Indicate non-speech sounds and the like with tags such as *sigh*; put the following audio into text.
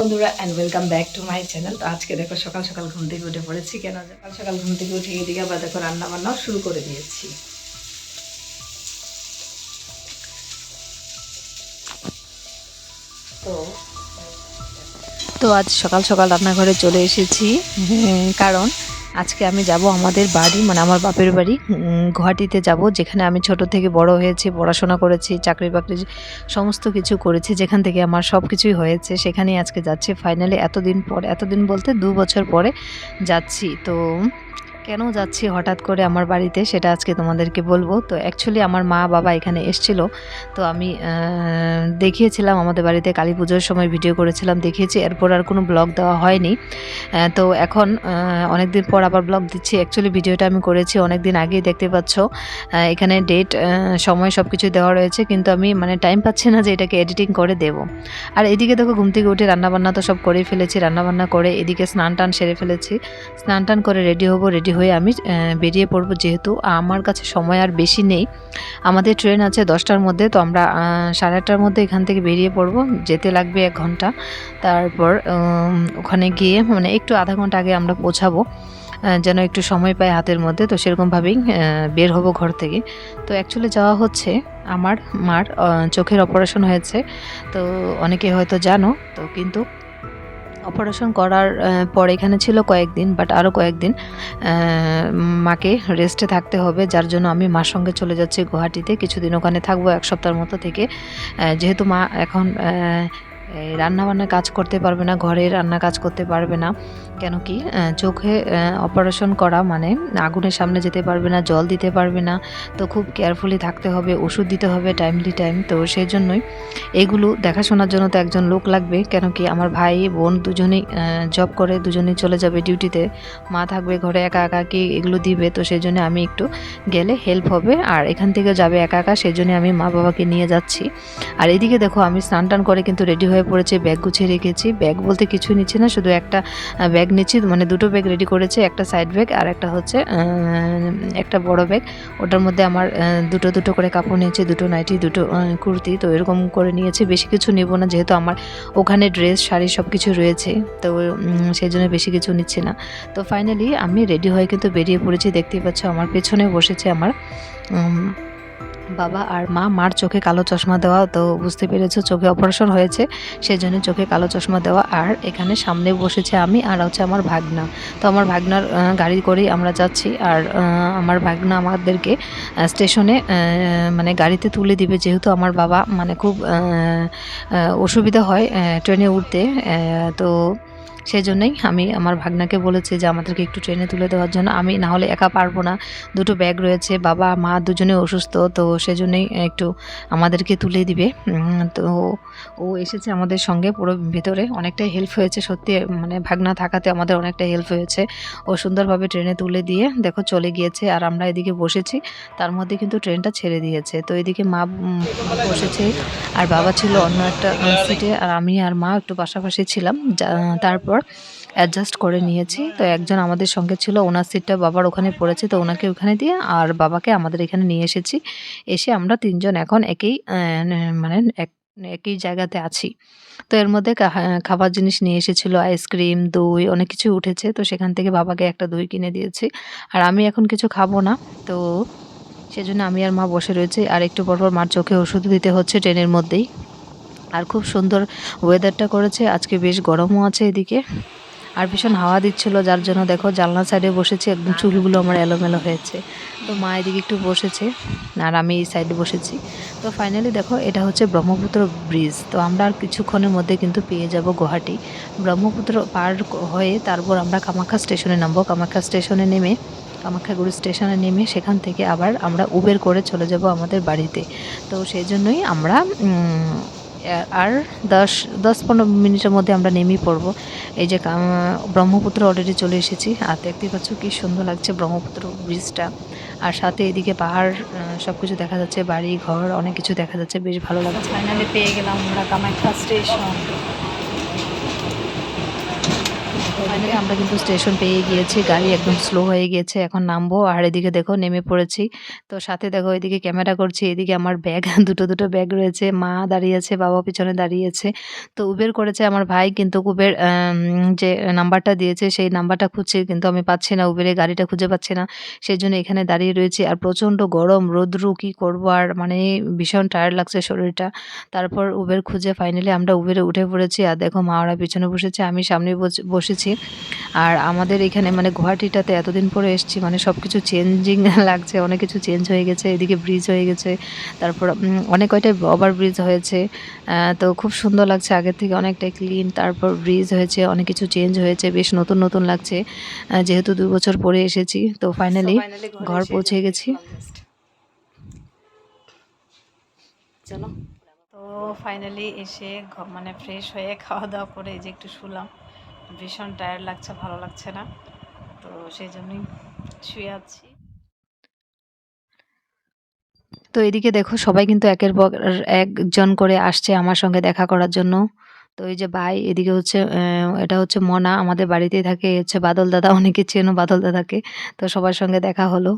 বন্ধুরা and welcome back to my channel তো আজকে দেখো সকাল সকাল ঘুম থেকে উঠে পড়েছি কেন? সকাল সকাল ঘুম থেকে উঠে এদিকে আবার দেখো রান্না বান্নাও শুরু করে দিয়েছি। তো তো আজ সকাল সকাল রান্নাঘরে চলে এসেছি। কারণ আজকে আমি যাব আমাদের বাড়ি মানে আমার বাপের বাড়ি গুয়াহাটিতে যাব, যেখানে আমি ছোট থেকে বড় হয়েছি, পড়াশোনা করেছি, চাকরি বাকরি সমস্ত কিছু করেছি, যেখান থেকে আমার সব কিছুই হয়েছে, সেখানেই আজকে যাচ্ছি। ফাইনালি এতদিন পর, এতদিন বলতে দু বছর পরে যাচ্ছি। তো কেন যাচ্ছি হঠাৎ করে আমার বাড়িতে সেটা আজকে তোমাদেরকে বলব। তো অ্যাকচুয়ালি আমার মা বাবা এখানে এসছিল। তো আমি দেখিয়েছিলাম আমাদের বাড়িতে কালী পুজোর সময় ভিডিও করেছিলাম, দেখিয়েছি। এরপর আর কোনো ব্লগ দেওয়া হয়নি। তো এখন অনেক দিন পর আবার ব্লগ দিচ্ছি। অ্যাকচুয়ালি ভিডিওটা আমি করেছি অনেক দিন আগেই, দেখতে পাচ্ছ। এখানে ডেট সময় সব কিছু দেওয়া রয়েছে। কিন্তু আমি মানে টাইম পাচ্ছি না যে এটাকে এডিটিং করে দেব। আর এদিকে দেখো ঘুম থেকে উঠে রান্নাবান্না তো সব করেই ফেলেছি। রান্নাবান্না করে এদিকে স্নান টান সেরে ফেলেছি। স্নান টান করে রেডি হব রেডি হয়ে আমি বেরিয়ে পড়ব যেহেতু আমার কাছে সময় আর বেশি নেই। আমাদের ট্রেন আছে দশটার মধ্যে, তো আমরা সাড়ে আটটার মধ্যে এখান থেকে বেরিয়ে পড়ব। যেতে লাগবে এক ঘণ্টা। তারপর ওখানে গিয়ে মানে একটু আধা ঘণ্টা আগে আমরা পৌঁছাবো যেন একটু সময় পাই হাতের মধ্যে। তো সেরকমভাবেই বের হব ঘর থেকে। তো অ্যাকচুয়ালি যাওয়া হচ্ছে আমার মার চোখের অপারেশন হয়েছে। তো অনেকে হয়তো জানো, তো কিন্তু অপারেশন করার পর এখানে ছিল কয়েকদিন বাট আরও কয়েকদিন মাকে রেস্টে থাকতে হবে, যার জন্য আমি মার সঙ্গে চলে যাচ্ছি গুয়াহাটিতে। কিছুদিন ওখানে থাকব এক সপ্তাহের মতো থেকে। যেহেতু মা এখন রান্না বান্না কাজ করতে পারবে না, ঘরে রান্না কাজ করতে পারবে না। কেন কি চোখে অপারেশন করা মানে আগুনের সামনে যেতে পারবে না, জল দিতে পারবে না। তো খুব কেয়ারফুলি থাকতে হবে, ওষুধ দিতে হবে টাইমলি টাইম তো সেই জন্যই এগুলো দেখাশোনার জন্য তো একজন লোক লাগবে। কেন কি, আমার ভাই, বোন দুজনেই জব করে, দুজনেই চলে যাবে ডিউটিতে মা থাকবে ঘরে, একা একা কি এগুলো দিবে? তো সেই জন্য আমি একটু গেলে হেল্প হবে। আর এখান থেকে যাবে একা একা সেই জন্য আমি মা বাবাকে নিয়ে যাচ্ছি। আর এদিকে দেখো, আমি স্নান টান করে কিন্তু রেডি হয়ে পড়েছি ব্যাগ গুছিয়ে রেখেছি। ব্যাগ বলতে কিছুই নিচ্ছি না, শুধু একটা ব্যাগ নিচ্ছি মানে দুটো ব্যাগ রেডি করেছে, একটা সাইড ব্যাগ আর একটা হচ্ছে একটা বড় ব্যাগ ওটার মধ্যে আমার দুটো দুটো করে কাপড় নিয়েছি, দুটো নাইটি দুটো কুর্তি। তো এরকম করে নিয়েছি, বেশি কিছু নেব না, যেহেতু আমার ওখানে ড্রেস শাড়ি সব কিছু রয়েছে। তো সেই জন্য বেশি কিছু নিচ্ছি না। তো ফাইনালি আমি রেডি হয়ে কিন্তু বেরিয়ে পড়েছি, দেখতেই পাচ্ছ আমার পেছনে বসেছে আমার বাবা আর মা, মার চোখে কালো চশমা দেওয়া তো বুঝতে পেরেছ, চোখে অপারেশন হয়েছে সেই জন্য চোখে কালো চশমা দেওয়া। আর এখানে সামনে বসেছে আমি আর হচ্ছে আমার ভাগনা। তো আমার ভাগনার গাড়ি করেই আমরা যাচ্ছি। আর আমার ভাগনা আমাদেরকে স্টেশনে মানে গাড়িতে তুলে দিবে। যেহেতু আমার বাবা মানে খুব অসুবিধা হয় ট্রেনে উঠতে তো সেই জন্যই আমি আমার ভাগনাকে বলেছি যে আমাদেরকে একটু ট্রেনে তুলে দেওয়ার জন্য। আমি না হলে একা পারব না। দুটো ব্যাগ রয়েছে, বাবা, মা দুজনে অসুস্থ, তো সেজন্যই একটু আমাদেরকে তুলে দিবে। তো ও এসেছে আমাদের সঙ্গে পুরো ভেতরে। অনেকটাই হেল্প হয়েছে, সত্যি মানে ভাগনা থাকাতে আমাদের অনেকটাই হেল্প হয়েছে। ও সুন্দরভাবে ট্রেনে তুলে দিয়ে দেখো চলে গিয়েছে আর আমরা এদিকে বসেছি। তার মধ্যে কিন্তু ট্রেনটা ছেড়ে দিয়েছে। তো এদিকে মা বসেছে। আর বাবা ছিল অন্য একটা সিটে আর আমি আর মা একটু পাশাপাশি ছিলাম। যা- তারপর অ্যাডজাস্ট করে নিয়েছি। তো একজন আমাদের সঙ্গে ছিল, ওনার সিটটা বাবার ওখানে পড়েছে, তো ওনাকে ওখানে দিয়ে আর বাবাকে আমাদের এখানে নিয়ে এসেছি। এসে আমরা তিনজন এখন একই মানে এক, একই জায়গাতে আছি। তো এর মধ্যে খাবার জিনিস নিয়ে এসেছিল আইসক্রিম দই, অনেক কিছু উঠেছে। তো সেখান থেকে বাবাকে একটা দই কিনে দিয়েছি। আর আমি এখন কিছু খাব না। তো সেজন্য আমি আর মা বসে রয়েছি। আর একটু পর পর মার চোখে ওষুধ দিতে হচ্ছে ট্রেনের মধ্যেই। আর খুব সুন্দর ওয়েদারটা করেছে। আজকে বেশ গরমও আছে এদিকে। আর ভীষণ হাওয়া দিচ্ছিল, যার জন্য দেখো জানলা সাইডে বসেছি, একদম চুলগুলো আমার এলোমেলো হয়েছে। তো মা এদিকে একটু বসেছে, আর আমি এই সাইডে বসেছি। তো ফাইনালি দেখো, এটা হচ্ছে ব্রহ্মপুত্র ব্রিজ তো আমরা আর কিছুক্ষণের মধ্যে কিন্তু পেয়ে যাব গুয়াহাটি। ব্রহ্মপুত্র পার হয়ে তারপর আমরা কামাখ্যা স্টেশনে নামবো। কামাখ্যা স্টেশনে নেমে কামাখ্যাগুড়ি স্টেশনে নেমে সেখান থেকে আবার আমরা উবের করে চলে যাব আমাদের বাড়িতে। তো সেই জন্যই আমরা আর দশ দশ পনেরো মিনিটের মধ্যে আমরা নেমেই পড়ব। এই যে ব্রহ্মপুত্র অলরেডি চলে এসেছি। আর দেখতে পাচ্ছ কী সুন্দর লাগছে ব্রহ্মপুত্র ব্রিজটা আর সাথে এদিকে পাহাড় সব কিছু দেখা যাচ্ছে, বাড়ি, ঘর, অনেক কিছু দেখা যাচ্ছে। বেশ ভালো লাগছে। ফাইনালি পেয়ে গেলাম আমরা কামাখ্যা স্টেশন ফাইনালি আমরা কিন্তু স্টেশন পেয়ে গিয়েছি। গাড়ি একদম স্লো হয়ে গিয়েছে। এখন নামবো। আর এদিকে দেখো, নেমে পড়েছি। তো সাথে দেখো, এদিকে ক্যামেরা করছি। এদিকে আমার ব্যাগ *laughs* দুটো দুটো ব্যাগ রয়েছে। মা দাঁড়িয়েছে বাবা পিছনে দাঁড়িয়েছে তো উবের করেছে আমার ভাই, কিন্তু উবের যে নাম্বারটা দিয়েছে, সেই নাম্বারটা খুঁজছে, কিন্তু আমি পাচ্ছি না। উবেরে গাড়িটা খুঁজে পাচ্ছি না। সেই জন্য এখানে দাঁড়িয়ে রয়েছি। আর প্রচণ্ড গরম, রোদ্রু, কী করব? আর মানে ভীষণ টায়ার্ড লাগছে শরীরটা। তারপর উবের খুঁজে ফাইনালি আমরা উবেরে উঠে পড়েছি। আর দেখো, মা ওরা পিছনে বসেছে। আমি সামনে বসে- বসেছি আর আমাদের এখানে মানে গুয়াহাটিটাতে এতদিন পরে এসেছি মানে সব কিছু চেঞ্জিং লাগছে অনেক কিছু চেঞ্জ হয়ে গেছে এদিকে ব্রিজ হয়ে গেছে তারপর অনেক কয়টাই ওভার ব্রিজ হয়েছে তো খুব সুন্দর লাগছে আগের থেকে অনেকটাই ক্লিন তারপর ব্রিজ হয়েছে অনেক কিছু চেঞ্জ হয়েছে বেশ নতুন নতুন লাগছে যেহেতু দু বছর পরে এসেছি তো ফাইনালি ঘর পৌঁছে গেছি। চলো। তো ফাইনালি এসে মানে ফ্রেশ হয়ে খাওয়া দাওয়া করে যে একটু শুলাম। ভীষণ টায়ার্ড লাগছে, ভালো লাগছে না। তো সেই জন্যই শুয়ে আছি। তো এদিকে দেখো সবাই কিন্তু একের পর একজন করে আসছে আমার সঙ্গে দেখা করার জন্য। তো এই যে ভাই, এদিকে হচ্ছে এটা হচ্ছে মনা, আমাদের বাড়িতেই থাকে হচ্ছে বাদল দাদা, অনেকে চেনো বাদল দাদাকে। তো সবার সঙ্গে দেখা হলো।